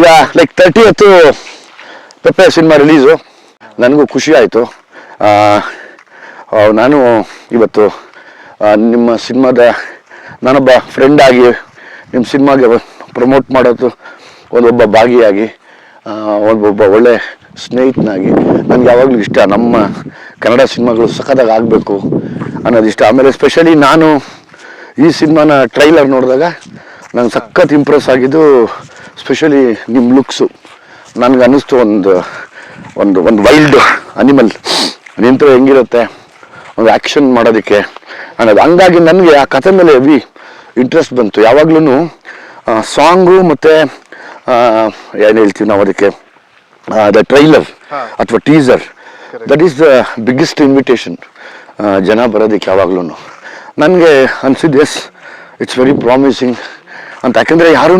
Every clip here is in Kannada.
ಈಗ ಲೈಕ್ ತರ್ಟಿ ಹೊತ್ತು ಪೆಪ್ಪೆ ಸಿನಿಮಾ ರಿಲೀಸು ನನಗೂ ಖುಷಿ ಆಯಿತು. ನಾನು ಇವತ್ತು ನಿಮ್ಮ ಸಿನಿಮಾದ ನಾನೊಬ್ಬ ಫ್ರೆಂಡ್ ಆಗಿ ನಿಮ್ಮ ಸಿನಿಮಾಗೆ ಪ್ರಮೋಟ್ ಮಾಡೋದು ಒಂದೊಬ್ಬ ಭಾಗಿಯಾಗಿ ಒಬ್ಬ ಒಬ್ಬೊಬ್ಬ ಒಳ್ಳೆ ಸ್ನೇಹಿತನಾಗಿ. ನನಗೆ ಯಾವಾಗಲೂ ಇಷ್ಟ ನಮ್ಮ ಕನ್ನಡ ಸಿನಿಮಾಗಳು ಸಖತ್ತಾಗಿ ಆಗಬೇಕು ಅನ್ನೋದು ಇಷ್ಟ. ಆಮೇಲೆ ಸ್ಪೆಷಲಿ ನಾನು ಈ ಸಿನಿಮಾನ ಟ್ರೈಲರ್ ನೋಡಿದಾಗ ನಂಗೆ ಸಖತ್ ಇಂಪ್ರೆಸ್ ಆಗಿದ್ದು ಸ್ಪೆಷಲಿ ನಿಮ್ಮ ಲುಕ್ಸು ನನಗೆ ಅನ್ನಿಸ್ತು ಒಂದು ಒಂದು ಒಂದು ವೈಲ್ಡ್ ಅನಿಮಲ್ ನಿಂತರೆ ಹೆಂಗಿರುತ್ತೆ? ಒಂದು ಆ್ಯಕ್ಷನ್ ಮಾಡೋದಕ್ಕೆ. ಅನ್ನೋದು ಹಂಗಾಗಿ ನನಗೆ ಆ ಕಥೆ ಮೇಲೆ ಹೆವಿ ಇಂಟ್ರೆಸ್ಟ್ ಬಂತು. ಯಾವಾಗ್ಲೂ ಸಾಂಗು ಮತ್ತು ಏನು ಹೇಳ್ತೀವಿ ನಾವು ಅದಕ್ಕೆ? ದ ಟ್ರೈಲರ್ ಅಥವಾ teaser that is the biggest invitation ಜನ ಬರೋದಕ್ಕೆ ಯಾವಾಗ್ಲೂ ನನಗೆ ಅನ್ಸಿದ್ದು ಎಸ್ ಇಟ್ಸ್ ವೆರಿ ಪ್ರಾಮಿಸಿಂಗ್ ಅಂತ. ಯಾಕಂದರೆ ಯಾರೂ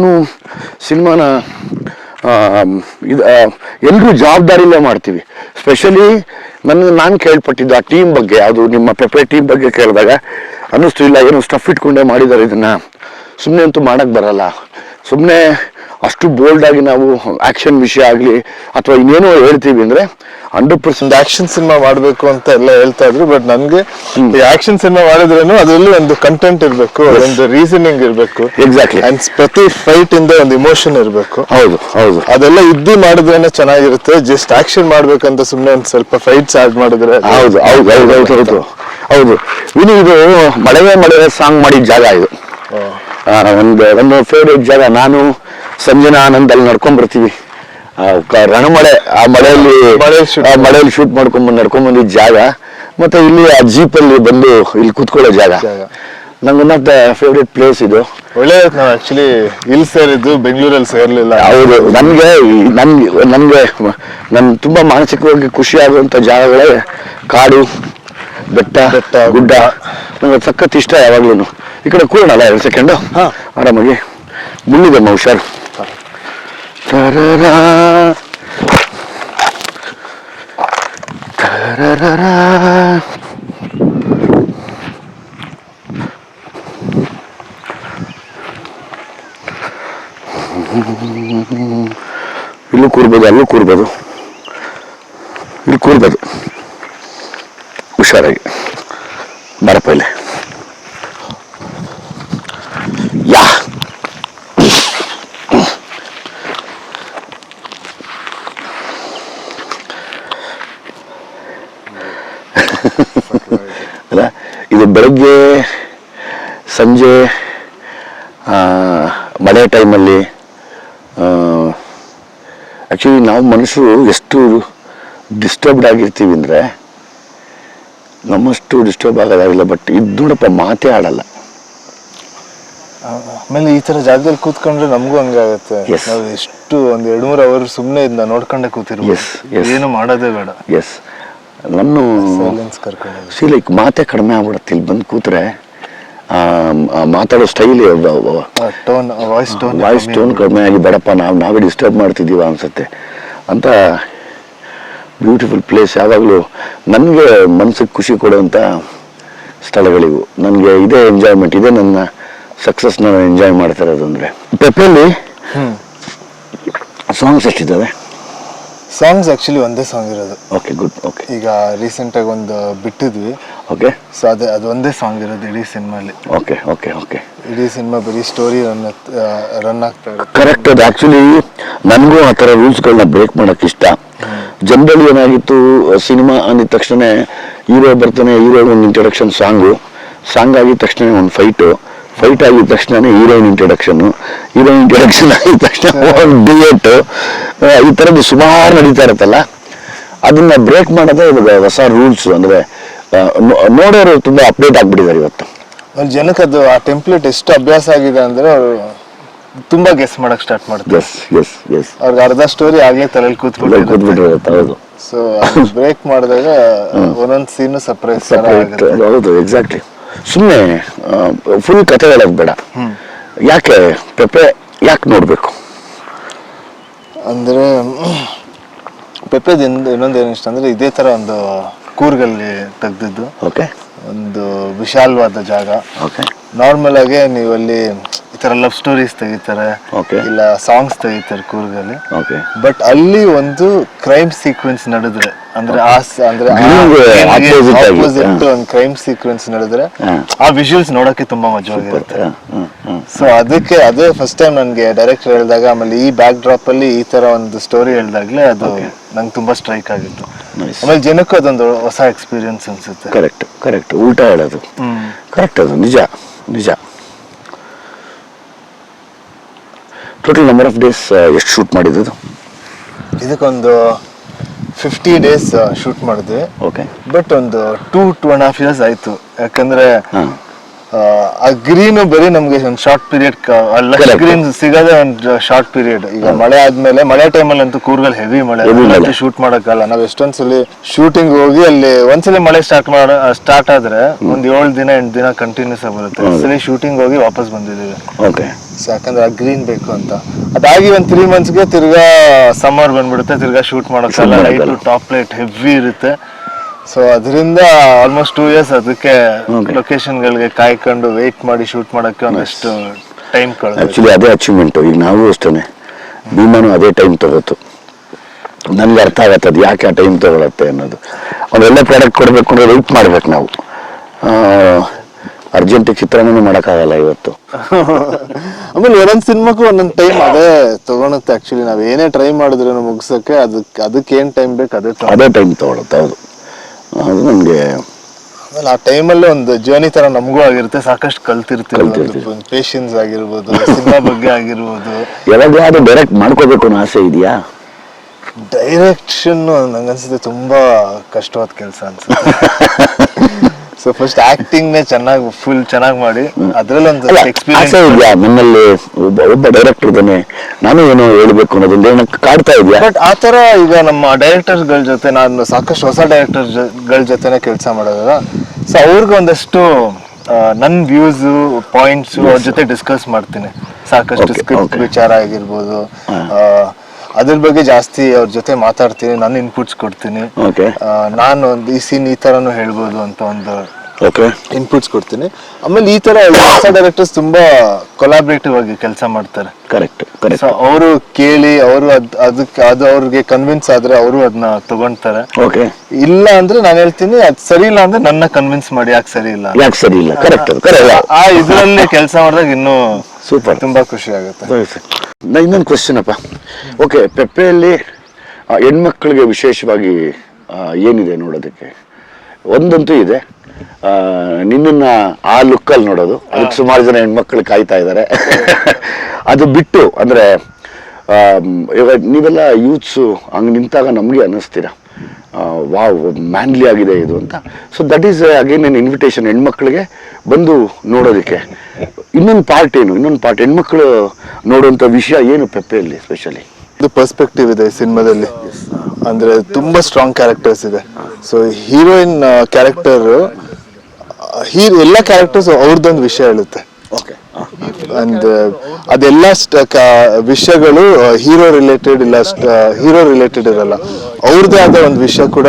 ಸಿನಿಮಾನ ಇದು ಎಲ್ಲರೂ ಜವಾಬ್ದಾರಿಲೇ ಮಾಡ್ತೀವಿ. ಸ್ಪೆಷಲಿ ನನ್ನ, ನಾನು ಕೇಳ್ಪಟ್ಟಿದ್ದು ಆ ಟೀಮ್ ಬಗ್ಗೆ, ಅದು ನಿಮ್ಮ ಪೆಪೆ ಟೀಮ್ ಬಗ್ಗೆ ಕೇಳಿದಾಗ ಅನ್ನಿಸ್ತು ಇಲ್ಲ ಏನೋ ಸ್ಟಫ್ ಇಟ್ಕೊಂಡೇ ಮಾಡಿದ್ದಾರೆ ಇದನ್ನು. ಸುಮ್ಮನೆ ಅಂತೂ ಮಾಡೋಕ್ಕೆ ಬರಲ್ಲ. ಸುಮ್ಮನೆ ಅಷ್ಟು ಬೋಲ್ಡಾಗಿ ನಾವು ಆ್ಯಕ್ಷನ್ ವಿಷಯ ಆಗಲಿ ಅಥವಾ ಇನ್ನೇನೋ ಹೇಳ್ತೀವಿ ಅಂದರೆ ಹಂಡ್ರೆಡ್ ಪರ್ಸೆಂಟ್ ಆಕ್ಷನ್ ಸಿನಿಮಾ ಮಾಡಬೇಕು ಅಂತ ಎಲ್ಲ ಹೇಳ್ತಾ ಇದ್ರು ಬಟ್ ನನಗೆ ಈ ಆಕ್ಷನ್ ಸಿನಿಮಾ ಮಾಡಿದ್ರೇನು ಅದರಲ್ಲಿ ಒಂದು ಕಂಟೆಂಟ್ ಇರಬೇಕು ಒಂದು ರೀಸನಿಂಗ್ ಇರಬೇಕು. ಎಕ್ಸಾಕ್ಟ್ಲಿ ಅಂಡ್ ಪ್ರತಿ ಫೈಟ್ ಇಂದ ಒಂದು ಇಮೋಷನ್ ಇರಬೇಕು. ಹೌದು ಹೌದು. ಅದೆಲ್ಲ ಇದ್ದು ಮಾಡಿದ್ರೇನೆ ಚೆನ್ನಾಗಿರುತ್ತೆ ಜಸ್ಟ್ ಆಕ್ಷನ್ ಮಾಡಬೇಕಂತ ಸುಮ್ಮನೆ ಒಂದು ಸ್ವಲ್ಪ ಫೈಟ್ಸ್ ಆಡ್ ಮಾಡಿದ್ರೆ ಹೌದು ಹೌದು ಹೌದು ಹೌದು ಹೌದು. ಇದು ಮಳೆವೇ ಮಳೆ ಸಾಂಗ್ ಮಾಡಿದ ಜಾಗ ಇದು. ಒಂದು ಒಂದು ಫೇವ್ರೇಟ್ ಜಾಗ ನಾನು ಸಂಜನಾ ಆನಂದ್ ಅಲ್ಲಿ ನಡ್ಕೊಂಡ್ ಬರ್ತೀವಿ. ಆ, ಕ- ರಣಮಳೆ ಆ ಮಳೆಯಲ್ಲಿ ಆ ಮಳೆಯಲ್ಲಿ ಶೂಟ್ ಮಾಡ್ಕೊಂಡ್ ಬಂದು ನಡ್ಕೊಂಡ್ ಬಂದಿದ್ದ ಜಾಗ. ಮತ್ತೆ ಇಲ್ಲಿ ಆ ಜೀಪಲ್ಲಿ ಬಂದು ಇಲ್ಲಿ ಕೂತ್ಕೊಳ್ಳೋ ಜಾಗ. ಜಾಗ. ನಂಗೆ one of the favourite place ಇದು. ಒಳ್ಳೆ ನಾವು ಆಕ್ಚುಲಿ ಇಲ್ಲಿ ಸೇರಿದ್ದು ಬೆಂಗಳೂರಲ್ಲಿ ಸೇರ್ಲಿಲ್ಲ. ಹೌದು. ನನಗೆ ನನ್ಗೆ ನನಗೆ ನನ್ ತುಂಬಾ ಮಾನಸಿಕವಾಗಿ ಖುಷಿ ಆಗುವಂತ ಜಾಗಗಳೇ ಕಾಡು ಬೆಟ್ಟ ಬೆಟ್ಟ, ಗುಡ್ಡ. ನಂಗೆ ಸಖತ್ ಇಷ್ಟ ಯಾವಾಗ್ಲೂ ಈ ಕಡೆ ಕೂರೋಣಲ್ಲ ಎರಡು ಸೆಕೆಂಡು ಹಾ. ಆರಾಮಾಗಿ. ಮುಳ್ಳಿದಮ್ಮ ಹುಷಾರು ತರರಾ. ತರರರಾ. ಇಲ್ಲೂ ಕೂರ್ಬೋದು ಅಲ್ಲೂ ಕೂರ್ಬೋದು. ಇಲ್ಲಿ ಕೂರ್ಬೋದು. ಹುಷಾರಾಗಿ. ಬರಪ್ಪ ಇಲ್ಲಿ ಯಾ ಅಲ್ಲ ಇದು ಬೆಳಗ್ಗೆ ಸಂಜೆ ಮಳೆ ಟೈಮಲ್ಲಿ ಆ್ಯಕ್ಚುಲಿ ನಾವು ಮನುಷ್ಯರು ಎಷ್ಟು ಡಿಸ್ಟರ್ಬ್ಡ್ ಆಗಿರ್ತೀವಿ ಅಂದರೆ ನಮ್ಮಷ್ಟು ಡಿಸ್ಟರ್ಬ್ ಆಗೋದಾಗಿಲ್ಲ ಬಟ್ ಇದು ನೋಡಪ್ಪ ಮಾತೇ ಆಡಲ್ಲ. ಆಮೇಲೆ ಈ ಥರ ಜಾಗದಲ್ಲಿ ಕೂತ್ಕೊಂಡ್ರೆ ನಮಗೂ ಹಂಗಾಗತ್ತೆ. ನಾವು ಎಷ್ಟು ಒಂದು ಎರಡು ಮೂರು ಅವರ್ ಸುಮ್ಮನೆ ಇದನ್ನ ನೋಡ್ಕೊಂಡೆ ಕೂತಿರ್ಬೋದು. ಏನು ಮಾಡೋದೇ ಬೇಡ. ಎಸ್ ನನ್ನ ಸೈಲೆನ್ಸ್ ಸಿ ಲೈಕ್ ಮಾತೇ ಕಡಿಮೆ ಆಗ್ಬಿಡುತ್ತೆ. ಇಲ್ಲಿ ಬಂದು ಕೂತ್ರೆ ಮಾತಾಡೋ style tone voice tone voice tone ಕಡಿಮೆ ಆಗಿ ಬೇಡಪ್ಪ ನಾವು ನಾವೇ ಡಿಸ್ಟರ್ಬ್ ಮಾಡ್ತಿದ್ದೀವ ಅನ್ಸುತ್ತೆ. ಅಂತ ಬ್ಯೂಟಿಫುಲ್ ಪ್ಲೇಸ್ ಯಾವಾಗಲೂ ನನಗೆ ಮನಸ್ಸಿಗೆ ಖುಷಿ ಕೊಡುವಂಥ ಸ್ಥಳಗಳಿವು. ನನಗೆ ಇದೇ ಎಂಜಾಯ್ಮೆಂಟ್ ಇದೇ ನನ್ನ ಸಕ್ಸಸ್ನ ಎಂಜಾಯ್ ಮಾಡ್ತಾ ಇರೋದು ಅಂದರೆ. ಪೆಪ್ಪಲ್ಲಿ ಹ್ಮ್. ಸಾಂಗ್ಸ್ ಎಷ್ಟಿದ್ದಾವೆ? ಸಾಂಗ್ಸ್ ಆಕ್ಚುಲಿ ಒಂದೇ ಸಾಂಗ್ ಇರೋದು. ಓಕೆ ಗುಡ್ ಓಕೆ ಈಗ ರೀಸೆಂಟ್ ಆಗಿ ಒಂದು ಬಿಟ್ಟಿದ್ವಿ. ಓಕೆ ಸೊ ಅದೇ ಅದು ಒಂದೇ ಸಾಂಗ್ ಇರೋದು ಇಡೀ ಸಿನಿಮಾಲಿ. ಓಕೆ ಓಕೆ ಓಕೆ ಇಡೀ ಸಿನಿಮಾ ಬರೀ ಸ್ಟೋರಿ ರನ್ ರನ್ ಆಗ್ತಾ ಇರುತ್ತೆ. ಕರೆಕ್ಟ್ ಅದು ಆ್ಯಕ್ಚುಲಿ ನನಗೂ ಆ ಥರ ರೂಲ್ಸ್ಗಳನ್ನ ಬ್ರೇಕ್ ಮಾಡೋಕ್ಕೆ ಇಷ್ಟ. ಜನರಲ್ಲಿ ಏನಾಗಿತ್ತು ಸಿನಿಮಾ ಅಂದಿದ ತಕ್ಷಣ ಹೀರೋ ಬರ್ತಾನೆ ಹೀರೋ ಒಂದು ಇಂಟ್ರಡಕ್ಷನ್ ಸಾಂಗು ಸಾಂಗ್ ಆಗಿದ ತಕ್ಷಣ ಒಂದು ಫೈಟು ಫೈಟ್ ಆಗಿದ ತಕ್ಷಣ ಹೀರೋಯಿನ್ ಇಂಟ್ರೊಡಕ್ಷನ್ ಹೀರೋಯಿನ್ ಇಂಟ್ರಡಕ್ಷನ್ ಆಗಿದ ತಕ್ಷಣ ಡಿಯೇಟ್ ಈ ಥರದ್ದು ಸುಮಾರು ನಡೀತಾ ಇರುತ್ತಲ್ಲ? ಅದನ್ನ ಬ್ರೇಕ್ ಮಾಡೋದೇ ಇದು ಹೊಸ ರೂಲ್ಸ್ ಅಂದರೆ ನೋಡೋರು ತುಂಬ ಅಪ್ಡೇಟ್ ಆಗಿಬಿಟ್ಟಿದ್ದಾರೆ ಇವತ್ತು. ಅವ್ರ ಜನಕ್ಕೆ ಅದು ಆ ಟೆಂಪ್ಲೇಟ್ ಎಷ್ಟು ಅಭ್ಯಾಸ ಆಗಿದೆ ಅಂದ್ರೆ ಅವರು ತುಂಬಾ ಗೆಸ್ ಮಾಡಕ್ ಸ್ಟಾರ್ಟ್ ಮಾಡ್ತಾರೆ. ಎಸ್ ಎಸ್ ಎಸ್ ಅವ್ರಿಗೆ ಅರ್ಧ ಸ್ಟೋರಿ ಆಗಲೇ ತಲೆಯಲ್ಲಿ ಕೂತ್ಬಿಟ್ಟಿರುತ್ತೆ. ಹೌದು. ಸೊ ಬ್ರೇಕ್ ಮಾಡಿದಾಗ ಒಂದೊಂದ್ ಸೀನು ಸರ್ಪ್ರೈಸ್ ಹೌದು ಎಕ್ಸಾಕ್ಟ್ಲಿ ಸುಮ್ಮನೆ ಫುಲ್ ಕತೆ ಹೇಳೋದು ಬೇಡ. ಯಾಕೆ ಪೆಪ್ಪೆ ಯಾಕೆ ನೋಡಬೇಕು? ಅಂದ್ರೆ ಪೆಪ್ಪೆದಿಂದ ಇನ್ನೊಂದು ಏನು ಇಷ್ಟ ಅಂದರೆ ಇದೇ ತರ ಒಂದು ಕೂರ್ಗಲ್ಲಿ ತೆಗೆದಿದ್ದು. ಓಕೆ. ಒಂದು ವಿಶಾಲವಾದ ಜಾಗ. ಓಕೆ. ನಾರ್ಮಲ್ ಆಗಿ ನೀವು ಅಲ್ಲಿ ಈ ತರ ಲವ್ ಸ್ಟೋರೀಸ್ ತೆಗಿತಾರೆ. ಇಲ್ಲ ಸಾಂಗ್ಸ್ ತೆಗಿತಾರೆ ಕೂರ್ಗಲ್ಲಿ. ಓಕೆ. ಬಟ್ ಅಲ್ಲಿ ಒಂದು ಕ್ರೈಮ್ ಸೀಕ್ವೆನ್ಸ್ ನಡೆದ್ರೆ ಅಂದ್ರೆ ಆ ಸ- ಅಂದ್ರೆ Green ಗೆ opposite ಆಗಿ, ಆಪೋಸಿಟ್ ಒಂದು ಕ್ರೈಮ್ ಸೀಕ್ವೆನ್ಸ್ ನಡೆದ್ರೆ ಆ ವಿಜುವಲ್ಸ್ ನೋಡಕ್ಕೆ ತುಂಬಾ ಮಜವಾಗಿರುತ್ತೆ. ಸೊ ಅದಕ್ಕೆ ಅದೇ ಫಸ್ಟ್ ಟೈಮ್ ನನಗೆ ಡೈರೆಕ್ಟರ್ ಹೇಳಿದಾಗ ಆಮೇಲೆ ಈ ಬ್ಯಾಕ್ ಡ್ರಾಪ್ ಅಲ್ಲಿ ಈ ತರ ಒಂದು ಸ್ಟೋರಿ ಹೇಳಿದಾಗ್ಲೇ ಅದು ನಂಗೆ ತುಂಬಾ ಸ್ಟ್ರೈಕ್ ಆಗಿತ್ತು. Nice. ಆಮೇಲೆ ಜನಕ್ಕೂ ಅದೊಂದು ಹೊಸ ಎಕ್ಸ್ಪೀರಿಯನ್ಸ್ ಅನ್ಸುತ್ತೆ. ಕರೆಕ್ಟ್ ಕರೆಕ್ಟ್ ಉಲ್ಟಾ ಹೇಳೋದು. ಹ್ಮ್. ಕರೆಕ್ಟ್ ಅದು. ನಿಜ ನಿಜ. ಟೋಟಲ್ ನಂಬರ್ ಆಫ್ ಡೇಸ್ ಎಷ್ಟು ಶೂಟ್ ಮಾಡಿದ್ದು? ಇದಕ್ಕೊಂದು ಫಿಫ್ಟಿ ಡೇಸ್ ಶೂಟ್ ಮಾಡಿದ್ವಿ. ಓಕೆ ಬಟ್ ಒಂದು two two and half years ಆಯ್ತು. ಯಾಕಂದ್ರೆ ಆ, ಗ್ರೀನು ಬರೀ ನಮ್ಗೆ ಒಂದು ಶಾರ್ಟ್ ಪೀರಿಯಡ್ ಲಕ್ಷ Correct. ಗ್ರೀನ್ ಸಿಗೋದೇ ಒಂದು ಶಾರ್ಟ್ ಪೀರಿಯಡ್ ಈಗ ಮಳೆ ಆದ್ಮೇಲೆ ಮಳೆ ಟೈಮಲ್ಲಿ ಅಂತೂ ಕೂರ್ಗಲ್ ಹೆವಿ ಮಳೆ. ಶೂಟ್ ಮಾಡಕ್ಕಲ್ಲ ನಾವ್ ಎಷ್ಟೊಂದ್ಸಲಿ ಶೂಟಿಂಗ್ ಹೋಗಿ ಅಲ್ಲಿ ಒಂದ್ಸಲಿ ಮಳೆ ಸ್ಟಾರ್ಟ್ ಮಾಡ ಸ್ಟಾರ್ಟ್ ಆದ್ರೆ ಒಂದ್ ಏಳು ದಿನ ಎಂಟು ದಿನ ಕಂಟಿನ್ಯೂಸ್ ಆಗಿ ಬರುತ್ತೆ. ಒಂದ್ಸಲಿ ಶೂಟಿಂಗ್ ಹೋಗಿ ವಾಪಸ್ ಬಂದಿದ್ದೀವಿ. ಓಕೆ ಯಾಕಂದ್ರೆ ಆ ಗ್ರೀನ್ ಬೇಕು ಅಂತ. ಅದಾಗಿ ಒಂದು ತ್ರೀ ಮಂತ್ಸ್ಗೆ ತಿರ್ಗಾ ಸಮ್ಮರ್ ಬಂದ್ಬಿಡುತ್ತೆ ತಿರ್ಗಾ ಶೂಟ್ ಮಾಡೋಕ್ಕೆಲ್ಲ. ಲೈಟ್. ಟಾಪ್ ಲೈಟ್ ಹೆವಿ ಇರುತ್ತೆ. ಸೊ ಅದರಿಂದ ಆಲ್ಮೋಸ್ಟ್ ಟೂ ಇಯರ್ಸ್ ಅದಕ್ಕೆ. ಲೊಕೇಶನ್ಗಳಿಗೆ ಕಾಯ್ಕೊಂಡು ವೆಯ್ಟ್ ಮಾಡಿ ಶೂಟ್ ಮಾಡೋಕ್ಕೆ ಒಂದಷ್ಟು ಟೈಮ್ ಕಳೆದ ಆ್ಯಕ್ಚುಲಿ ಅದೇ ಅಚೀವ್ಮೆಂಟು ಈಗ ನಾವು ಅಷ್ಟೇ ಭೀಮಾನು ಅದೇ ಟೈಮ್ ತಗೋತು. ನನಗೆ ಅರ್ಥ ಆಗತ್ತೆ ಅದು ಯಾಕೆ ಆ ಟೈಮ್ ತಗೊಳತ್ತೆ ಅನ್ನೋದು. ಅವೆಲ್ಲ ಪ್ರಾಡಕ್ಟ್ ಕೊಡಬೇಕು ಅಂದರೆ ವೆಯ್ಟ್ ಮಾಡ್ಬೇಕು ನಾವು. ಅರ್ಜೆಂಟಿಗೆ ಚಿತ್ರಾನ್ನೂ ಮಾಡೋಕ್ಕಾಗಲ್ಲ ಇವತ್ತು. ಆಮೇಲೆ ಒಂದೊಂದು ಸಿನಿಮಾಕ್ಕೂ ಒಂದೊಂದು ಟೈಮ್ ಅದೇ ತಗೊಳುತ್ತೆ ಆಕ್ಚುಲಿ ನಾವ್ ಏನೇ ಟ್ರೈ ಮಾಡಿದ್ರೂ ಮುಗಿಸಕ್ಕೆ ಅದಕ್ಕೆ ಅದಕ್ಕೆ ಏನ್ ಟೈಮ್ ಬೇಕು ಅದೇ. ಅದೇ ಟೈಮ್ ತಗೊಳುತ್ತೆ ಹೌದು. ಅದು ನಮಗೆ ಆಮೇಲೆ ಆ ಟೈಮಲ್ಲಿ ಒಂದು ಜರ್ನಿ ತರ ನಮಗೂ ಆಗಿರುತ್ತೆ. ಸಾಕಷ್ಟು ಕಲ್ತಿರ್ತೀವಿ ಕಲ್ತಿರ್ತೀವಿ. ಪೇಷನ್ಸ್ ಆಗಿರ್ಬೋದು ಸಿನಿಮಾ ಬಗ್ಗೆ ಆಗಿರ್ಬೋದು. ಯಾವಾಗಲಾದ್ರೂ ಡೈರೆಕ್ಟ್ ಮಾಡ್ಕೋಬೇಕು ಅನ್ನೋ ಆಸೆ ಇದೆಯಾ? ಡೈರೆಕ್ಷನ್ ನಂಗನ್ಸುತ್ತೆ ತುಂಬಾ ಕಷ್ಟವಾದ ಕೆಲಸ ಅನ್ಸುತ್ತೆ. ಸೊ ಫಸ್ಟ್ ಆಕ್ಟಿಂಗ್ ನೇ ಚೆನ್ನಾಗಿ ಫುಲ್ ಚೆನ್ನಾಗಿ ಮಾಡಿ ಅದ್ರಲ್ಲಿ ಒಂದು ಎಕ್ಸ್ಪೀರಿಯನ್ಸ್ ಇದೆಯಾ? ನನ್ನಲ್ಲಿ ಒಬ್ಬ ಡೈರೆಕ್ಟರ್ ಇದ್ದಾನೆ. ನಾನು ಏನೋ ಹೇಳ್ಬೇಕು ಅನ್ನೋದೊಂದು ಏನಕ್ಕೆ ಕಾಡ್ತಾ ಇದೆಯಾ? ಬಟ್ ಆ ಥರ ಈಗ ನಮ್ಮ ಡೈರೆಕ್ಟರ್ಸ್ಗಳ ಜೊತೆ ನಾನು ಸಾಕಷ್ಟು ಹೊಸ ಡೈರೆಕ್ಟರ್ಸ್ಗಳ ಜೊತೆನೆ ಕೆಲಸ ಮಾಡೋದಲ್ಲ. ಸೊ ಅವ್ರಿಗೆ ಒಂದಷ್ಟು ನನ್ನ ನನ್ ವ್ಯೂಸ್ ಪಾಯಿಂಟ್ಸ್ ಅವ್ರ ಜೊತೆ ಡಿಸ್ಕಸ್ ಮಾಡ್ತೀನಿ. ಸಾಕಷ್ಟು ಸ್ಕ್ರಿಪ್ಟ್ ವಿಚಾರ ಆಗಿರ್ಬೋದು ಅದ್ರ ಬಗ್ಗೆ ಜಾಸ್ತಿ ಅವ್ರ ಜೊತೆ ಮಾತಾಡ್ತೀನಿ ನಾನು ಇನ್ಪುಟ್ಸ್ ಕೊಡ್ತೀನಿ. ಓಕೆ ನಾನು ಒಂದು ಈ ಸೀನ್ ಈ ತರನು ಹೇಳ್ಬೋದು ಅಂತ ಒಂದು ಓಕೆ ಇನ್ಪುಟ್ಸ್ ಕೊಡ್ತೀನಿ. ಆಮೇಲೆ ಈ ತರ ಹೊಸ ಡೈರೆಕ್ಟರ್ಸ್ ತುಂಬಾ ಕೊಲಾಬ್ರೇಟಿವ್ ಆಗಿ ಕೆಲಸ ಮಾಡ್ತಾರೆ. ಕರೆಕ್ಟ್ ಕರೆಕ್ಟ್ ಸೊ ಅವರು ಕೇಳಿ ಅವರು ಅದ್ ಅದಕ್ಕೆ ಅದು ಅವ್ರಿಗೆ ಕನ್ವಿನ್ಸ್ ಆದ್ರೆ ಅವರು ಅದನ್ನ ತಗೊಂತಾರೆ. ಓಕೆ ಇಲ್ಲ ಅಂದ್ರೆ ನಾನು ಹೇಳ್ತೀನಿ ಅದ್ ಸರಿ ಇಲ್ಲ ಅಂದ್ರೆ ನನ್ನ ಕನ್ವಿನ್ಸ್ ಮಾಡಿ ಯಾಕೆ ಸರಿ ಇಲ್ಲ. ಯಾಕೆ ಸರಿ ಇಲ್ಲ? ಕರೆಕ್ಟ್ ಕರೆಕ್ಟ್ ಆ ಇದ್ರಲ್ಲಿ ಕೆಲಸ ಮಾಡಿದಾಗ ಇನ್ನೂ ಸೂಪರ್ ತುಂಬಾ ಖುಷಿ ಆಗುತ್ತೆ. ನಾ ಇನ್ನೊಂದು ಕ್ವಶನ್ ಅಪ್ಪ. ಓಕೆ ಪೆಪ್ಪೆಯಲ್ಲಿ ಹೆಣ್ಮಕ್ಳಿಗೆ ವಿಶೇಷವಾಗಿ ಏನಿದೆ ನೋಡೋದಕ್ಕೆ? ಒಂದಂತೂ ಇದೆ. ನಿನ್ನ ನಿನ್ನನ್ನ ಆ ಲುಕ್ಕಲ್ಲಿ ನೋಡೋದು. ಅದಕ್ಕೆ ಸುಮಾರು ಜನ ಹೆಣ್ಮಕ್ಳು ಕಾಯ್ತಾ ಇದ್ದಾರೆ. ಅದು ಬಿಟ್ಟು ಅಂದರೆ ಇವಾಗ ನೀವೆಲ್ಲ ಯೂತ್ಸು ಹಂಗೆ ನಿಂತಾಗ ನಮಗೆ ಅನ್ನಿಸ್ತೀರ? ವಾವ್ ಮ್ಯಾನ್ಲಿ ಆಗಿದೆ ಇದು ಅಂತ. So that is again an invitation ಹೆಣ್ಮಕ್ಳಿಗೆ ಬಂದು ನೋಡೋದಕ್ಕೆ. ಇನ್ನೊಂದು ಪಾರ್ಟ್ ಏನು? ಇನ್ನೊಂದು ಪಾರ್ಟ್ ಹೆಣ್ಮಕ್ಳು ನೋಡುವಂಥ ವಿಷಯ ಏನು ಪೆಪ್ಪೆಯಲ್ಲಿ ಸ್ಪೆಷಲಿ ಇದು ಪರ್ಸ್ಪೆಕ್ಟಿವ್ ಇದೆ ಸಿನಿಮಾದಲ್ಲಿ. ಅಂದರೆ ತುಂಬ ಸ್ಟ್ರಾಂಗ್ ಕ್ಯಾರೆಕ್ಟರ್ಸ್ ಇದೆ. ಸೊ ಹೀರೋಯಿನ್ ಕ್ಯಾರೆಕ್ಟರ್ ಹೀರೋ ಎಲ್ಲ ಕ್ಯಾರೆಕ್ಟರ್ಸ್ ಅವ್ರದ್ದೊಂದು ವಿಷಯ ಹೇಳುತ್ತೆ. ಓಕೆ ಅಂಡ್ ಅದೆಲ್ಲ ಸ್ಟ್- ಕ- ವಿಷಯಗಳು ಹೀರೋ ರಿಲೇಟೆಡ್ ಇಲ್ಲ ಹೀರೋ ರಿಲೇಟೆಡ್ ಇರಲ್ಲ. ಅವ್ರದ್ದೇ ಆದ ಒಂದು ವಿಷಯ ಕೂಡ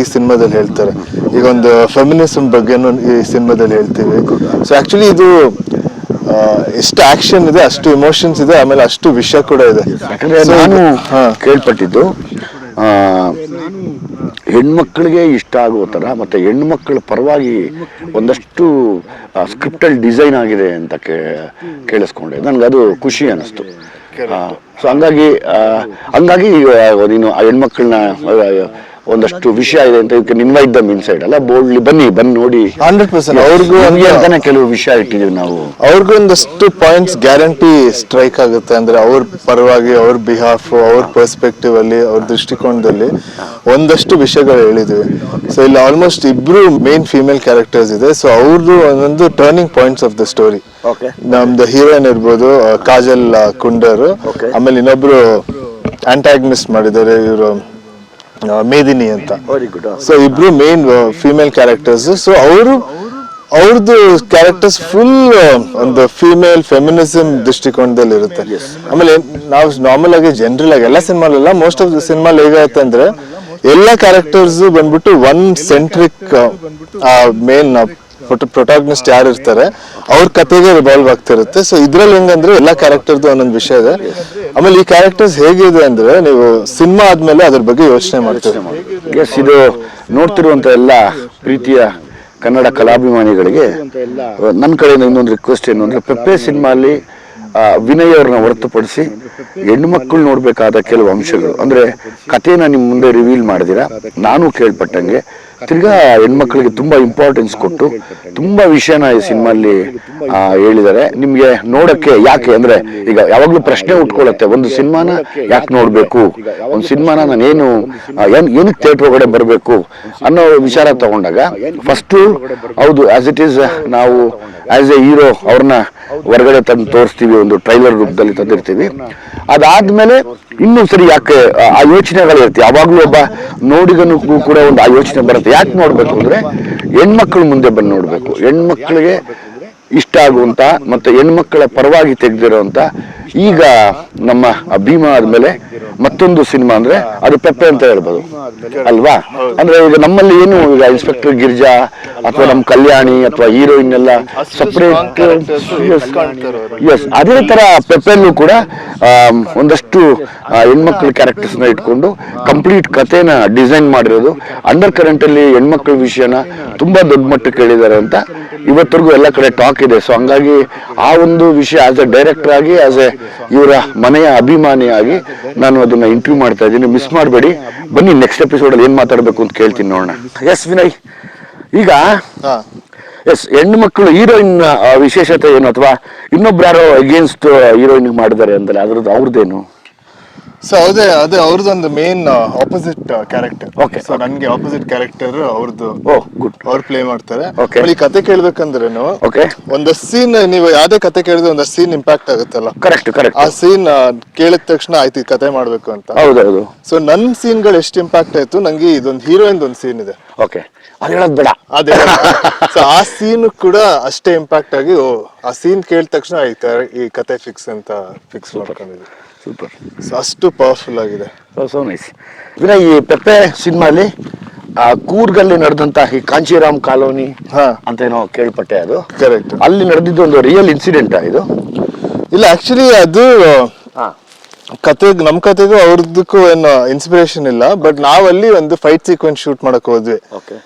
ಈ ಸಿನಿಮಾದಲ್ಲಿ ಹೇಳ್ತಾರೆ. ಈಗ ಒಂದು ಫೆಮಿನಿಸಮ್ ಬಗ್ಗೆನೂ ಈ ಸಿನಿಮಾದಲ್ಲಿ ಹೇಳ್ತೀವಿ. ಸೊ ಆಕ್ಚುಲಿ ಇದು ಎಷ್ಟು ಆಕ್ಷನ್ ಇದೆ ಅಷ್ಟು ಇಮೋಷನ್ಸ್ ಇದೆ ಆಮೇಲೆ ಅಷ್ಟು ವಿಷಯ ಕೂಡ ಇದೆ. ನಾನು ಕೇಳ್ಪಟ್ಟಿದ್ದು ಹೆಣ್ಮಕ್ಳಿಗೆ ಇಷ್ಟ ಆಗುವ ಥರ ಮತ್ತು ಹೆಣ್ಮಕ್ಳ ಪರವಾಗಿ ಒಂದಷ್ಟು ಸ್ಕ್ರಿಪ್ಟಲ್ ಡಿಸೈನ್ ಆಗಿದೆ ಅಂತ ಕೇಳಿಸ್ಕೊಂಡೆ. ನನಗೆ ಅದು ಖುಷಿ ಅನ್ನಿಸ್ತು. ಸೊ ಹಂಗಾಗಿ ಹಂಗಾಗಿ ನೀನು ಆ ಹೆಣ್ಮಕ್ಳನ್ನ ಒಂದಷ್ಟು ವಿಷಯ ಇದೆ ಅಂತ ಇದಕ್ಕೆ ಇದ್ದ ದಮ್ ಸೈಡ್ ಅಲ್ಲ ಬೋಲ್ಡ್ಲಿ ಬನ್ನಿ ಬಂದು ನೋಡಿ. ಹಂಡ್ರೆಡ್ ಪರ್ಸೆಂಟ್ ಅವ್ರಿಗೂ ಹಂಗೆ ಅಂತಾನೆ ಕೆಲವು ವಿಷಯ ಇಟ್ಟಿದ್ದೀವಿ ನಾವು. ಅವ್ರಿಗೂ ಒಂದಷ್ಟು ಪಾಯಿಂಟ್ಸ್ ಗ್ಯಾರಂಟಿ ಸ್ಟ್ರೈಕ್ ಆಗುತ್ತೆ ಅಂದ್ರೆ ಅವ್ರ ಪರವಾಗಿ ಅವ್ರ ಬಿಹಾಫ್ ಅವ್ರ ಪರ್ಸ್ಪೆಕ್ಟಿವ್ ಅಲ್ಲಿ ಅವ್ರ ದೃಷ್ಟಿಕೋನದಲ್ಲಿ ಒಂದಷ್ಟು ವಿಷಯಗಳು ಹೇಳಿದ್ವಿ. ಸೊ ಇಲ್ಲಿ ಆಲ್ಮೋಸ್ಟ್ ಇಬ್ರು ಮೇನ್ ಫಿಮೇಲ್ ಕ್ಯಾರೆಕ್ಟರ್ಸ್ ಇದೆ. ಸೊ ಅವ್ರದ್ದು ಒಂದೊಂದು turning points of the story. ನಮ್ದು ಹೀರೋಯಿನ್ ಇರ್ಬೋದು ಕಾಜಲ್ ಕುಂಡರ್. ಆಮೇಲೆ ಇನ್ನೊಬ್ರು ಆಂಟಾಗ್ನಿಸ್ಟ್ ಮಾಡಿದ್ದಾರೆ ಇವರು ಮೇದಿನಿ ಅಂತ. ವೆರಿ ಗುಡ್ ಸೊ ಇಬ್ರು ಮೇನ್ ಫಿಮೇಲ್ ಕ್ಯಾರೆಕ್ಟರ್ಸ್ ಸೊ ಅವರು ಅವ್ರದ್ದು ಕ್ಯಾರೆಕ್ಟರ್ಸ್ ಫುಲ್ ಒಂದು ಫಿಮೇಲ್ ಫೆಮಿನಿಸಮ್ ದೃಷ್ಟಿಕೋನದಲ್ಲಿ ಇರುತ್ತೆ. ಆಮೇಲೆ ನಾವು ನಾರ್ಮಲ್ ಆಗಿ ಜನರಲ್ ಆಗಿ ಎಲ್ಲ ಸಿನಿಮಾಲೆಲ್ಲ ಮೋಸ್ಟ್ ಆಫ್ ದ ಸಿನಿಮಾ ಹೇಗಾಗುತ್ತೆ ಅಂದ್ರೆ ಎಲ್ಲ ಕ್ಯಾರೆಕ್ಟರ್ಸ್ ಬಂದ್ಬಿಟ್ಟು ಒನ್ ಸೆಂಟ್ರಿಕ್ ಮೇನ್ ಪ್ರೊಟಾಗ್ನಿಸ್ಟ್ ಯಾರು ಇರ್ತಾರೆ, ಅವ್ರ ಕತೆಗೆ ರಿವಾಲ್ವ್ ಆಗ್ತಿರುತ್ತೆ. ಸೊ ಇದ್ರಲ್ಲಿ ಹೆಂಗಂದ್ರೆ ಎಲ್ಲಾ ಕ್ಯಾರೆಕ್ಟರ್ದು ಒಂದೊಂದು ವಿಷಯ ಇದೆ. ಆಮೇಲೆ ಈ ಕ್ಯಾರೆಕ್ಟರ್ಸ್ ಹೇಗಿದೆ ಅಂದ್ರೆ, ನೀವು ಸಿನಿಮಾ ಆದ್ಮೇಲೆ ಅದ್ರ ಬಗ್ಗೆ ಯೋಚನೆ ಮಾಡ್ತೀರಿ? ಎಸ್ ಇದು ನೋಡ್ತಿರುವಂತ ಎಲ್ಲ ಪ್ರೀತಿಯ ಕನ್ನಡ ಕಲಾಭಿಮಾನಿಗಳಿಗೆ ನನ್ನ ಕಡೆಯಿಂದ ಇನ್ನೊಂದು ರಿಕ್ವೆಸ್ಟ್ ಏನು ಅಂದ್ರೆ ಪೆಪ್ಪೆ ಸಿನಿಮಾಲಿ ವಿನಯ್ ಅವ್ರನ್ನ ಹೊರತುಪಡಿಸಿ ಹೆಣ್ಮಕ್ಳು ನೋಡಬೇಕಾದ ಕೆಲವು ಅಂಶಗಳು. ಅಂದ್ರೆ, ಕಥೆನ ನಿಮ್ಮ ಮುಂದೆ ರಿವೀಲ್ ಮಾಡಿದಿರ? ನಾನು ಕೇಳ್ಪಟ್ಟಂಗೆ ತಿರ್ಗಾ ಹೆಣ್ಮಕ್ಳಿಗೆ ತುಂಬಾ ಇಂಪಾರ್ಟೆನ್ಸ್ ಕೊಟ್ಟು ತುಂಬಾ ವಿಷಯನ ಈ ಸಿನಿಮಾಲಿ ಹೇಳಿದ್ದಾರೆ. ನಿಮ್ಗೆ ನೋಡಕ್ಕೆ ಯಾಕೆ ಅಂದ್ರೆ ಈಗ ಯಾವಾಗಲೂ ಪ್ರಶ್ನೆ ಉಟ್ಕೊಳ್ಳುತ್ತೆ ಒಂದು ಸಿನಿಮಾನ ಯಾಕೆ ನೋಡಬೇಕು? ಒಂದು ಸಿನಿಮಾನ ನಾನು ಏನು, ಏನಕ್ಕೆ ಥಿಯೇಟರ್ ಒಳಗಡೆ ಬರಬೇಕು ಅನ್ನೋ ವಿಚಾರ ತಗೊಂಡಾಗ ಫಸ್ಟು ಹೌದು ಆಸ್ ಇಟ್ ಈಸ್ ನಾವು ಆಸ್ ಎ ಹೀರೋ ಅವ್ರನ್ನ ಹೊರಗಡೆ ತಂದು ತೋರಿಸ್ತೀವಿ, ಒಂದು ಟ್ರೈಲರ್ ರೂಪದಲ್ಲಿ ತಂದಿರ್ತೀವಿ. ಅದಾದ್ಮೇಲೆ ಇನ್ನೂ ಸರಿ ಯಾಕೆ, ಆ- ಯೋಚನೆಗಳು ಯಾವಾಗ್ಲೂ ಒಬ್ಬ ನೋಡಿದನು ಕೂಡ ಒಂದು ಆ ಯೋಚನೆ ಬರುತ್ತೆ. ಯಾಕೆ ನೋಡಬೇಕು ಅಂದ್ರೆ ಹೆಣ್ಮಕ್ಳು ಮುಂದೆ ಬಂದು ನೋಡಬೇಕು. ಹೆಣ್ಮಕ್ಳಿಗೆ ಇಷ್ಟ ಆಗುವಂಥ ಮತ್ತೆ ಹೆಣ್ಮಕ್ಳ ಪರವಾಗಿ ತೆಗೆದಿರುವಂತ ಈಗ ನಮ್ಮ ಭೀಮ ಆದ್ಮೇಲೆ ಮತ್ತೊಂದು ಸಿನಿಮಾ ಅಂದ್ರೆ ಅದು ಪೆಪ್ಪೆ ಅಂತ ಹೇಳ್ಬೋದು. ಅಲ್ವಾ? ಅಂದ್ರೆ ಈಗ ನಮ್ಮಲ್ಲಿ ಏನು ಈಗ ಇನ್ಸ್ಪೆಕ್ಟರ್ ಗಿರ್ಜಾ ಅಥವಾ ನಮ್ಮ ಕಲ್ಯಾಣಿ ಅಥವಾ ಹೀರೋಯಿನ್ ಎಲ್ಲ ಸಪ್ರೇಟ್ ಎಸ್ ಅದೇ ತರ ಪೆಪ್ಪೆಲ್ಲೂ ಕೂಡ ಒಂದಷ್ಟು ಹೆಣ್ಮಕ್ಳ ಕ್ಯಾರೆಕ್ಟರ್ಸ್ನ ಇಟ್ಕೊಂಡು ಕಂಪ್ಲೀಟ್ ಕಥೆನ ಡಿಸೈನ್ ಮಾಡಿರೋದು. ಅಂಡರ್ ಕರೆಂಟ್ ಅಲ್ಲಿ ಹೆಣ್ಮಕ್ಳ ವಿಷಯನ ತುಂಬಾ ದೊಡ್ಡ ಮಟ್ಟಕ್ಕೆ ಹೇಳಿದ್ದಾರೆ ಅಂತ ಇವತ್ತರೆಗೂ ಎಲ್ಲ ಕಡೆ ಟಾಕ್ ಇದೆ. ಸೊ ಹಂಗಾಗಿ ಆ ಒಂದು ವಿಷಯ ಆಸ್ ಎ ಡೈರೆಕ್ಟರ್ ಆಗಿ ಆಸ್ ಎ ಇವರ ಮನೆಯ ಅಭಿಮಾನಿಯಾಗಿ ನಾನು ಅದನ್ನ ಇಂಟರ್ವ್ಯೂ ಮಾಡ್ತಾ ಇದ್ದೀನಿ. ಮಿಸ್ ಮಾಡಬೇಡಿ. ಬನ್ನಿ ನೆಕ್ಸ್ಟ್ ಎಪಿಸೋಡ್ ಅಲ್ಲಿ ಏನ್ ಮಾತಾಡಬೇಕು ಅಂತ ಕೇಳ್ತೀನಿ ನೋಡೋಣ. ಎಸ್ ವಿನಯ್. ಈಗ ಎಸ್ ಹೆಣ್ಣು ಮಕ್ಕಳು ಹೀರೋಯಿನ್ ವಿಶೇಷತೆ ಏನು? ಅಥವಾ ಇನ್ನೊಬ್ರು ಯಾರೋ ಅಗೇನ್ಸ್ಟ್ ಹೀರೋಯಿನ್ ಮಾಡಿದ್ದಾರೆ ಅಂದ್ರೆ ಅದ್ರದ್ದು ಅವ್ರದ್ದೇನು? ಸೊ ಅದೇ ಅದೇ ಅವ್ರದ್ದೊಂದು main opposite character Okay. So ನನ್ಗೆ ಆಪೋಸಿಟ್ ಕ್ಯಾರೆಕ್ಟರ್ ಅವ್ರದ್ದು ಓ ಗುಡ್ ಅವ್ರು ಪ್ಲೇ ಮಾಡ್ತಾರೆ. Okay. ಆಮೇಲೆ ಈ ಕತೆ ಕೇಳ್ಬೇಕಂದ್ರೇನು ಓಕೆ ಒಂದಷ್ಟು ಸೀನ್ ನೀವು ಯಾವ್ದೇ ಕತೆ ಕೇಳಿದ್ರೆ ಒಂದು ಸೀನ್ ಇಂಪ್ಯಾಕ್ಟ್ ಆಗುತ್ತಲ್ಲ? ಕರೆಕ್ಟ್ ಕರೆಕ್ಟ್ ಆ ಸೀನ್ ಕೇಳಿದ ತಕ್ಷಣ ಆಯ್ತು ಈ ಕತೆ ಮಾಡ್ಬೇಕು ಅಂತ. ಹೌದೌದು ಸೊ ನನ್ ಸೀನ್ಗಳು ಎಷ್ಟು ಇಂಪ್ಯಾಕ್ಟ್ ಆಯ್ತು? ನಂಗೆ ಇದೊಂದು ಹೀರೋಯಿನ್ ಒಂದು ಸೀನ್ ಇದೆ. ಓಕೆ ಅದು ಹೇಳೋದು ಬೇಡ. ಅದೇ. ಸೊ ಆ ಸೀನ್ ಕೂಡ ಅಷ್ಟೇ ಇಂಪ್ಯಾಕ್ಟ್ ಆಗಿ ಓ ಆ ಸೀನ್ ಕೇಳಿದ ತಕ್ಷಣ ಆಯ್ತು ಈ ಕತೆ ಫಿಕ್ಸ್ ಅಂತ ಫಿಕ್ಸ್ ಮಾಡ್ಕೊಂಡಿದ್ದೆ ಸೂಪರ್ ಅಷ್ಟು ಪವರ್ಫುಲ್ ಆಗಿದೆ. ಸೊ ನೈಸ್ ಈ ಪೆಪ್ಪೆ ಸಿನಿಮಾಲಿ ಕೂರ್ಗಲ್ಲಿ ನಡೆದಂತ ಈ ಕಾಂಚಿರಾಮ್ ಕಾಲೋನಿ ಹಾ. ಅಂತ ಏನೋ ಕೇಳ್ಪಟ್ಟೆ ಅದು. ಕರೆಕ್ಟ್ ಅಲ್ಲಿ ನಡೆದಿದ್ದು ಒಂದು ರಿಯಲ್ ಇನ್ಸಿಡೆಂಟ್ ಇದು? ಇಲ್ಲ ಆಕ್ಚುಲಿ ಅದು ಹಾ. ಕತೆ ನಮ್ ಕತೆಗೂ ಅವ್ರದಕ್ಕೂ ಏನು ಇನ್ಸ್ಪಿರೇಷನ್ ಇಲ್ಲ ಬಟ್ ನಾವಲ್ಲಿ ಒಂದು ಫೈಟ್ ಸೀಕ್ವೆನ್ಸ್ ಶೂಟ್ ಮಾಡಕ್ ಹೋದ್ವಿ. ಓಕೆ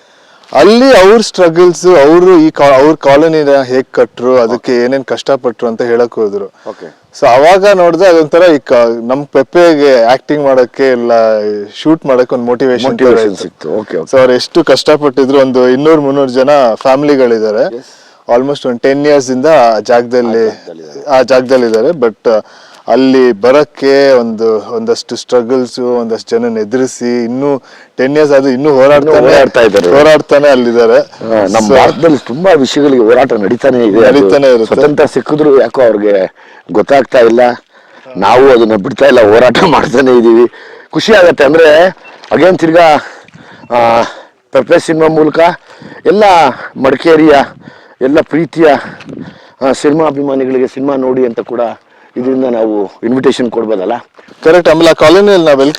ಅಲ್ಲಿ ಅವ್ರ ಸ್ಟ್ರಗಲ್ಸ್ ಅವರು ಈ ಅವ್ರ ಕಾಲೋನಿನ ಹೇಗ್ ಕಟ್ರು ಅದಕ್ಕೆ ಏನೇನ್ ಕಷ್ಟಪಟ್ರು ಅಂತ ಹೇಳಕ್ ಹೋದ್ರು. ಓಕೆ ಸೊ ಅವಾಗ ನೋಡಿದ್ರೆ ಅದೊಂಥರ ಈ ನಮ್ ಪೆಪ್ಪೆಗೆ ಆಕ್ಟಿಂಗ್ ಮಾಡಕ್ಕೆ ಇಲ್ಲ ಶೂಟ್ ಮಾಡಕ್ಕೆ ಒಂದು ಮೋಟಿವೇಶನ್ ಸಿಕ್ತು. ಓಕೆ ಸೊ ಅವ್ರು ಎಷ್ಟು ಕಷ್ಟಪಟ್ಟಿದ್ರು ಒಂದು ಇನ್ನೂರ್ ಮುನ್ನೂರು ಜನ ಫ್ಯಾಮಿಲಿಗಳಿದ್ದಾರೆ. ಆಲ್ಮೋಸ್ಟ್ ಒಂದು ಟೆನ್ ಇಯರ್ಸ್ ಇಂದ ಆ ಜಾಗದಲ್ಲಿ ಆ ಜಾಗದಲ್ಲಿ ಇದ್ದಾರೆ ಬಟ್ ಅಲ್ಲಿ ಬರಕ್ಕೆ ಒಂದು ಒಂದಷ್ಟು ಸ್ಟ್ರಗಲ್ಸ್ ಒಂದಷ್ಟು ಜನ ಎದುರಿಸಿ ಇನ್ನೂ ಟೆನ್ ಇಯರ್ಸ್ ಅದು ಇನ್ನೂ ಹೋರಾಡ್ತಾನೆ ಹೋರಾಡ್ತಾ ಇದ್ದಾರೆ. ಹೋರಾಡ್ತಾನೆ ಅಲ್ಲಿದ್ದಾರೆ ನಮ್ಮ So, ಭಾರತದಲ್ಲಿ ತುಂಬಾ ವಿಷಯಗಳಿಗೆ ಹೋರಾಟ ನಡೀತಾನೆ ಇದೆ ಅದು ನಡೀತಾನೆ ಇರುತ್ತೆ. ಸ್ವತಂತ್ರ ಸಿಕ್ಕಿದ್ರು ಯಾಕೋ ಅವ್ರಿಗೆ ಗೊತ್ತಾಗ್ತಾ ಇಲ್ಲ ನಾವು ಅದನ್ನ ಬಿಡ್ತಾ ಇಲ್ಲ ಹೋರಾಟ ಮಾಡ್ತಾನೆ ಇದೀವಿ ಖುಷಿ ಆಗತ್ತೆ ಅಂದ್ರೆ ಅಗೇನ್ ತಿರ್ಗಾ ಪೆಪ್ಪೆ ಸಿನಿಮಾ ಮೂಲಕ ಎಲ್ಲ ಮಡಿಕೇರಿಯ ಎಲ್ಲ ಪ್ರೀತಿಯ ಸಿನಿಮಾ ಅಭಿಮಾನಿಗಳಿಗೆ ಸಿನಿಮಾ ನೋಡಿ ಅಂತ ಕೂಡ ಇದರಿಂದ ನಾವು ಇನ್ವಿಟೇಷನ್ ಕೊಡ್ಬೋದಲ್ಲ? ಕರೆಕ್ಟ್ ಆಮೇಲೆ ಆ ಕಾಲೋನಿಯಲ್ಲಿ ನಾವೆಲ್ಲ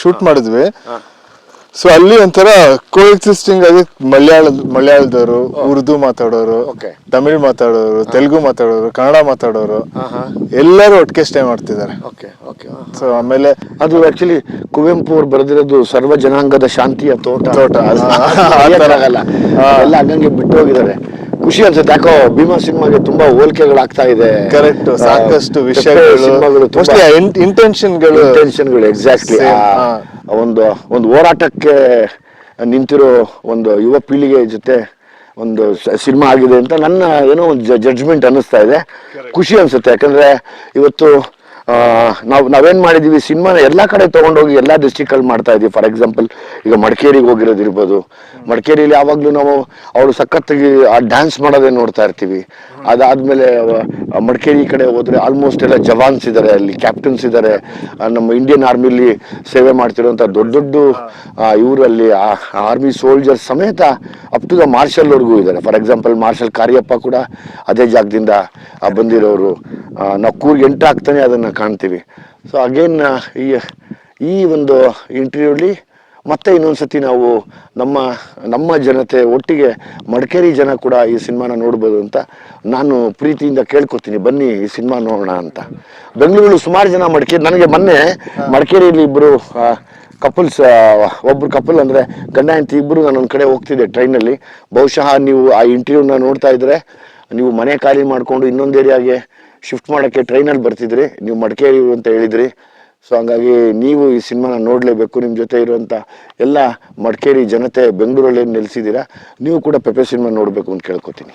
ಶೂಟ್ ಮಾಡಿದ್ವಿ. ಸೊ ಅಲ್ಲಿ ಒಂಥರ ಕೋ ಎಕ್ಸಿಸ್ಟಿಂಗ್ ಆಗಿ ಮಲಯಾಳ ಮಲಯಾಳದವರು ಉರ್ದು ಮಾತಾಡೋರು. ತಮಿಳ್ ಮಾತಾಡೋರು ತೆಲುಗು ಮಾತಾಡೋರು ಕನ್ನಡ ಮಾತಾಡೋರು ಎಲ್ಲರೂ ಒಟ್ಟಿಗೆ ಸ್ಟೇ ಮಾಡ್ತಿದ್ದಾರೆ. ಓಕೆ ಓಕೆ ಸೊ ಆಮೇಲೆ ಅದು ಆಕ್ಚುಲಿ ಕುವೆಂಪು ಅವ್ರು ಬರೆದಿರೋದು ಸರ್ವ ಜನಾಂಗದ ಶಾಂತಿಯ ತೋಟ. ತೋಟ. ಆಗಲ್ಲ. ಎಲ್ಲ ಹಂಗಂಗೆ ಬಿಟ್ಟು ಹೋಗಿದ್ದಾರೆ ಖುಷಿ ಅನ್ಸುತ್ತೆ. ಯಾಕೋ ಭೀಮಾ ಸಿನಿಮಾಗೆ ತುಂಬಾ ಹೋಲಿಕೆಗಳಾಗ್ತಾ ಇದೆ. ಕರೆಕ್ಟ್ ಸಾಕಷ್ಟು ವಿಷಯಗಳು. ಇಂಟೆನ್ಷನ್ಗಳು ಇಂಟೆನ್ಷನ್ಗಳು ಎಕ್ಸಾಕ್ಟ್ಲಿ ಒಂದು ಒಂದು ಹೋರಾಟಕ್ಕೆ ನಿಂತಿರೋ ಒಂದು ಯುವ ಪೀಳಿಗೆ ಜೊತೆ ಒಂದು ಸಿನಿಮಾ ಆಗಿದೆ ಅಂತ ನನ್ನ ಏನೋ ಒಂದು ಜಡ್ಜ್ಮೆಂಟ್ ಅನ್ನಿಸ್ತಾ ಇದೆ. ಖುಷಿ ಅನ್ಸುತ್ತೆ. ಯಾಕಂದ್ರೆ ಇವತ್ತು ನಾವು, ನಾವೇನ್ ಮಾಡಿದೀವಿ, ಸಿನಿಮಾನ ಎಲ್ಲಾ ಕಡೆ ತಗೊಂಡೋಗಿ ಎಲ್ಲಾ ಡಿಸ್ಟಿಕ್ ಅಲ್ಲಿ ಮಾಡ್ತಾ ಇದೀವಿ. ಫಾರ್ ಎಕ್ಸಾಂಪಲ್ ಈಗ ಮಡಿಕೇರಿಗೆ ಹೋಗಿರೋದಿರ್ಬೋದು. ಮಡಿಕೇರಿಯಲ್ಲಿ ಯಾವಾಗ್ಲೂ ನಾವು ಅವಳು ಸಖತ್ತಾಗಿ, ಆ ಡ್ಯಾನ್ಸ್ ಮಾಡೋದೇ ನೋಡ್ತಾ ಇರ್ತೀವಿ. ಅದಾದ್ಮೇಲೆ ಮಡಿಕೇರಿ ಕಡೆ ಹೋದ್ರೆ ಆಲ್ಮೋಸ್ಟ್ ಎಲ್ಲ ಜವಾನ್ಸ್ ಇದ್ದಾರೆ ಅಲ್ಲಿ ಕ್ಯಾಪ್ಟನ್ಸ್ ಇದ್ದಾರೆ ನಮ್ಮ ಇಂಡಿಯನ್ ಆರ್ಮಿಲಿ ಸೇವೆ ಮಾಡ್ತಿರುವಂತ ದೊಡ್ಡ ದೊಡ್ಡ ಇವರಲ್ಲಿ, ಆ ಆರ್ಮಿ ಸೋಲ್ಜರ್ ಸಮೇತ ಅಪ್ ಟು ದ ಮಾರ್ಷಲ್ ವರ್ಗೂ ಇದ್ದಾರೆ ಫಾರ್ ಎಕ್ಸಾಂಪಲ್ ಮಾರ್ಷಲ್ ಕಾರ್ಯಪ್ಪ ಕೂಡ ಅದೇ ಜಾಗದಿಂದ ಬಂದಿರೋರು. ನಾವು ಕೂರ್ಗೆ ಎಂಟು ಆಗ್ತಾನೆ ಅದನ್ನ ಕಾಣ್ತೀವಿ. ಸೊ ಅಗೇನ್ ಈ ಈ ಒಂದು ಇಂಟರ್ವ್ಯೂಲಿ ಮತ್ತೆ ಇನ್ನೊಂದ್ಸತಿ ನಾವು ನಮ್ಮ ನಮ್ಮ ಜನತೆ ಒಟ್ಟಿಗೆ ಮಡಿಕೇರಿ ಜನ ಕೂಡ ಈ ಸಿನಿಮಾನ ನೋಡ್ಬೋದು ಅಂತ ನಾನು ಪ್ರೀತಿಯಿಂದ ಕೇಳ್ಕೊತೀನಿ. ಬನ್ನಿ ಈ ಸಿನಿಮಾ ನೋಡೋಣ ಅಂತ. ಬೆಂಗಳೂರು ಸುಮಾರು ಜನ ಮಡಿಕೇರಿ, ನನಗೆ ಮೊನ್ನೆ ಮಡಿಕೇರಿಯಲ್ಲಿ ಇಬ್ಬರು ಕಪಲ್ಸ್ ಒಬ್ರು ಕಪಲ್ ಅಂದರೆ ಗಂಡ, ಹೆಂಡತಿ ಇಬ್ಬರು ಒಂದು ಕಡೆ ಹೋಗ್ತಿದ್ದೆ ಟ್ರೈನಲ್ಲಿ. ಬಹುಶಃ ನೀವು ಆ ಇಂಟರ್ವ್ಯೂನ ನೋಡ್ತಾ ಇದ್ರೆ ನೀವು ಮನೆ ಖಾಲಿ ಮಾಡಿಕೊಂಡು ಇನ್ನೊಂದು ಏರಿಯಾಗೆ ಶಿಫ್ಟ್ ಮಾಡೋಕ್ಕೆ ಟ್ರೈನಲ್ಲಿ ಬರ್ತಿದ್ರಿ, ನೀವು ಮಡಿಕೇರಿ ಅಂತ ಹೇಳಿದ್ರಿ. ಸೊ ಹಂಗಾಗಿ ನೀವು ಈ ಸಿನಿಮಾನ ನೋಡಲೇಬೇಕು, ನಿಮ್ಮ ಜೊತೆ ಇರುವಂಥ ಎಲ್ಲ ಮಡಿಕೇರಿ ಜನತೆ ಬೆಂಗಳೂರಲ್ಲಿ ನೆಲೆಸಿದ್ದೀರಾ, ನೀವು ಕೂಡ ಪೆಪೆ ಸಿನಿಮಾ ನೋಡಬೇಕು ಅಂತ ಕೇಳ್ಕೊತೀನಿ.